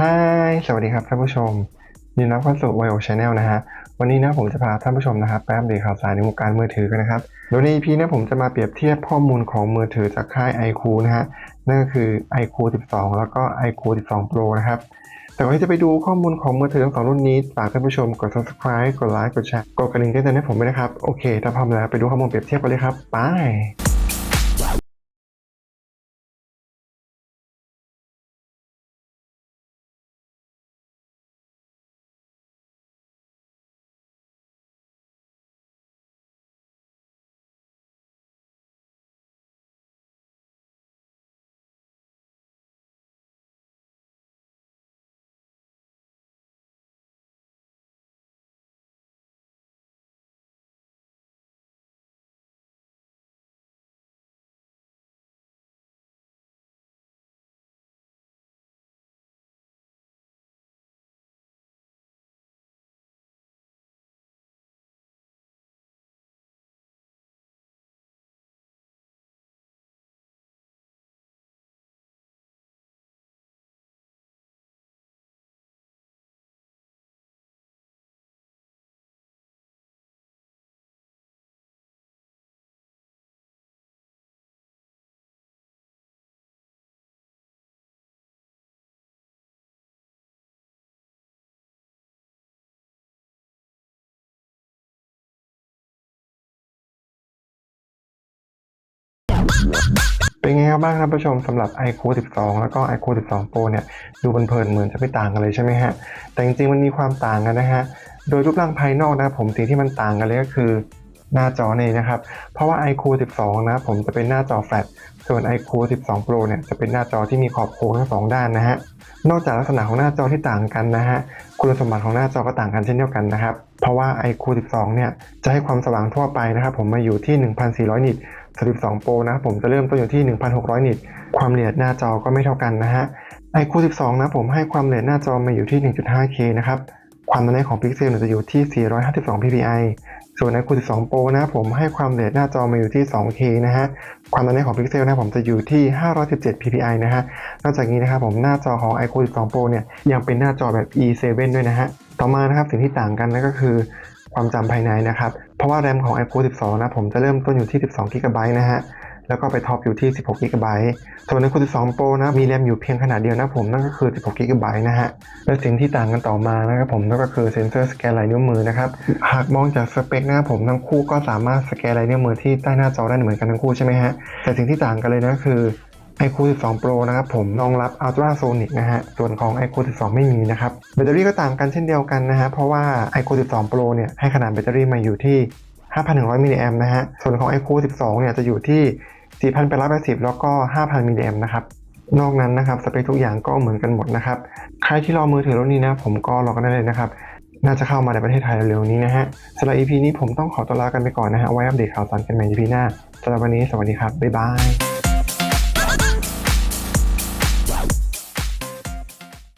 Hi สวัสดีครับท่านผู้ชมยินดีต้อนรับเข้าสู่ Bio Channel นะฮะ วันนี้นะผมจะพาท่านผู้ชมนะครับไปอัปเดตข่าวสารในวงการมือถือกันนะครับ โดยใน EP นี้ผมจะมาเปรียบเทียบข้อมูลของมือถือจากค่าย iQ นะฮะ นั่นก็คือ iQ 12 แล้วก็ iQ 12 Pro นะครับ แต่ก่อนที่จะไปดูข้อมูลของมือถือทั้งสองรุ่นนี้ฝากท่านผู้ชมกด subscribe กดไลค์กดแชร์กดกระดิ่งแจ้งเตือนให้ผมด้วยนะครับ โอเค ถ้าพร้อมแล้วไปดูข้อมูลเปรียบเทียบกันเลยครับ ไป เป็นไงครับบ้างครับผู้ชมสำหรับ iQ 12 แล้วก็ iQ 12 Pro เนี่ยดูเพลินๆเหมือนจะไม่ต่างกันเลยใช่ไหมฮะ แต่จริงๆมันมีความต่างกันนะฮะ โดยรูปร่างภายนอกนะผมสิ่งที่มันต่างกันเลยก็คือหน้าจอนี่นะครับ เพราะว่า iQ 12 นะผมจะเป็นหน้าจอแฟลชส่วน iQ 12 Pro เนี่ยจะเป็นหน้าจอที่มีขอบโค้งทั้งสองด้านนะฮะนอกจากลักษณะของหน้าจอที่ต่างกันนะฮะ คุณสมบัติของหน้าจอก็ต่างกันเช่นเดียวกันนะครับ เพราะว่า iQ 12 เนี่ยจะให้ความสว่างทั่วไปนะครับ ผมมาอยู่ที่ 1,400 นิต 12 Pro นะครับผมจะเริ่มต้นอยู่ที่ 1,600 นิต ความละเอียดหน้าจอก็ไม่เท่ากันนะฮะ iQ 12 นะผมให้ความละเอียดหน้าจอมาอยู่ที่ 1.5K นะครับ ความหนาแน่นของพิกเซลเนี่ยจะอยู่ที่ 452 ppi ส่วน iQ 12 Pro นะผมให้ความละเอียดหน้าจอมาอยู่ที่ 2K นะฮะ ความหนาแน่นของพิกเซลนะผมจะอยู่ที่ 517 ppi นะฮะ นอกจากนี้นะครับผมหน้าจอของ iQ 12 Pro เนี่ยยังเป็นหน้าจอแบบ E7 ด้วยนะฮะ ต่อมานะครับสิ่งที่ต่างกันนั่นก็คือความจำภายในนะครับ เพราะว่าแรมของ iQ 12 นะผมจะเริ่มต้นอยู่ที่ 12 GB นะฮะ แล้วก็ไปท็อปอยู่ที่ 16 GB ส่วน iQ 12 Pro นะมีแรมอยู่เพียงขนาดเดียวนะผมนั่นก็คือ 16 GB นะฮะ และสิ่งที่ต่างกันต่อมานะครับผมนั่นก็คือเซ็นเซอร์สแกนลายนิ้วมือนะครับ หากมองจากสเปคนะครับผมทั้งคู่ก็สามารถสแกนลายนิ้วมือที่ใต้หน้าจอได้เหมือนกันทั้งคู่ใช่ไหมฮะ แต่สิ่งที่ต่างกันเลยนะคือ iQ 12 Pro นะครับผมรองรับ Ultrasonic นะฮะ ส่วนของ iQ 12 ไม่มีนะครับ แบตเตอรี่ก็ต่างกันเช่นเดียวกันนะฮะ เพราะว่า iQ 12 Pro เนี่ยให้ขนาดแบตเตอรี่มาอยู่ที่ 5,100 มิลลิแอมนะฮะ ส่วนของ iQ 12 เนี่ยจะอยู่ที่ 4,880 แล้วก็ 5,000 มิลลิแอมนะครับ นอกนั้นนะครับสเปคทุกอย่างก็เหมือนกันหมดนะครับ ใครที่รอมือถือรุ่นนี้นะผมก็รอกันได้เลยนะครับ น่าจะเข้ามาในประเทศไทยเร็วๆนี้นะฮะสำหรับ EP นี้ผมต้องขอตัวลากันไปก่อนนะฮะ ไว้อัปเดตข่าวสารกันใหม่ EP หน้าสำหรับวันนี้สวัสดีครับบ๊ายบาย